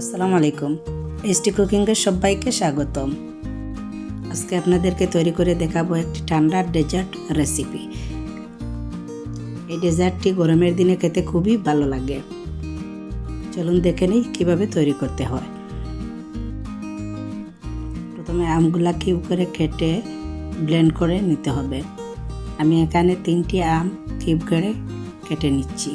আসসালামু আলাইকুম। এসটি কুকিংয়ের সবাইকে স্বাগতম। আজকে আপনাদেরকে তৈরি করে দেখাবো একটি ঠান্ডার ডেজার্ট রেসিপি। এই ডেজার্টটি গরমের দিনে খেতে খুবই ভালো লাগে। চলুন দেখে নিই কীভাবে তৈরি করতে হয়। প্রথমে আমগুলা কিউব করে কেটে ব্লেন্ড করে নিতে হবে। আমি এখানে তিনটি আম কিউব করে কেটে নিচ্ছি।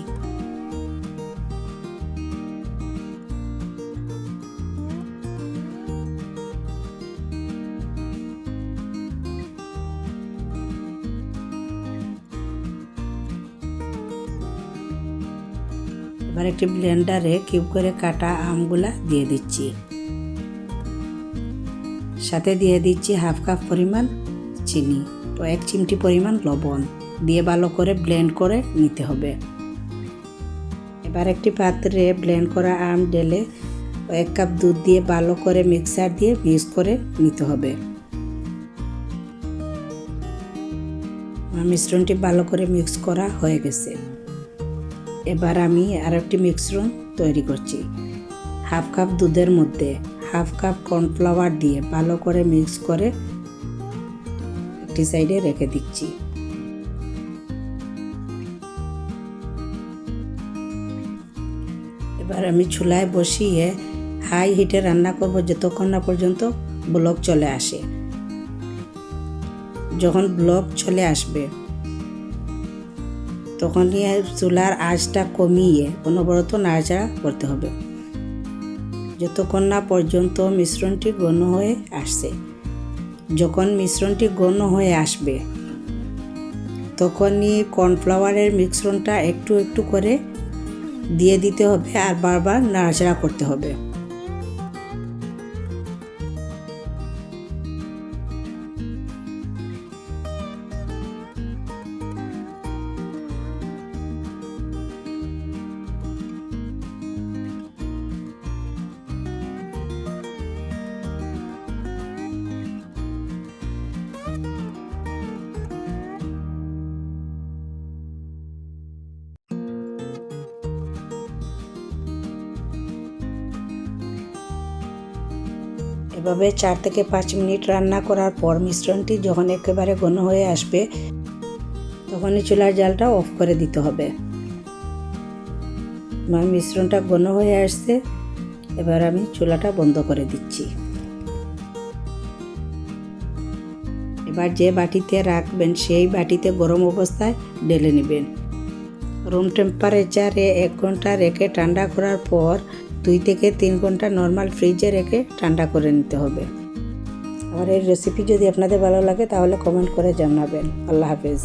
এবার একটি ব্লেন্ডারে কিউব করে কাটা আমগুলা দিয়ে দিচ্ছি। সাথে দিয়ে দিচ্ছি হাফ কাপ পরিমাণ চিনি ও এক চিমটি পরিমাণ লবণ। দিয়ে ভালো করে ব্লেন্ড করে নিতে হবে। এবার একটি পাত্রে ব্লেন্ড করা আম ঢেলে এক কাপ দুধ দিয়ে ভালো করে মিক্সার দিয়ে মিক্স করে নিতে হবে। মিশ্রণটি ভালো করে মিক্স করা হয়ে গেছে। এবার আমি আর একটি মিশ্রণ তৈরি করছি। হাফ কাপ দুধের মধ্যে হাফ কাপ কর্নফ্লাওয়ার দিয়ে ভালো করে মিক্স করে একটি সাইডে রেখে দিচ্ছি। এবার আমি চুলায় বসিয়ে হাই হিটে রান্না করব যতক্ষণ না পর্যন্ত ব্লক চলে আসে। যখন ব্লক চলে আসবে তখনই চুলার আঁচটা কমিয়ে অনবরত নাড়াচাড়া করতে হবে। যতক্ষণ না পর্যন্ত মিশ্রণটি ঘন হয়ে আসছে। যখন মিশ্রণটি ঘন হয়ে আসবে, তখনই কর্নফ্লাওয়ারের মিশ্রণটা একটু একটু করে দিয়ে দিতে হবে আর বারবার নাড়াচাড়া করতে হবে। এভাবে চার থেকে পাঁচ মিনিট রান্না করার পর মিশ্রণটি যখন একেবারে ঘন হয়ে আসবে, তখনই চুলার জালটা অফ করে দিতে হবে। আমার মিশ্রণটা ঘন হয়ে আসছে, এবার আমি চুলাটা বন্ধ করে দিচ্ছি। এবার যে বাটিতে রাখবেন, সেই বাটিতে গরম অবস্থায় ঢেলে নেবেন। রুম টেম্পারেচারে এক ঘণ্টা রেখে ঠান্ডা করার পর দুই থেকে তিন ঘণ্টা নর্মাল ফ্রিজে রেখে ঠান্ডা করে নিতে হবে। আমার এই রেসিপি যদি আপনাদের ভালো লাগে তাহলে কমেন্ট করে জানাবেন। আল্লাহ হাফেজ।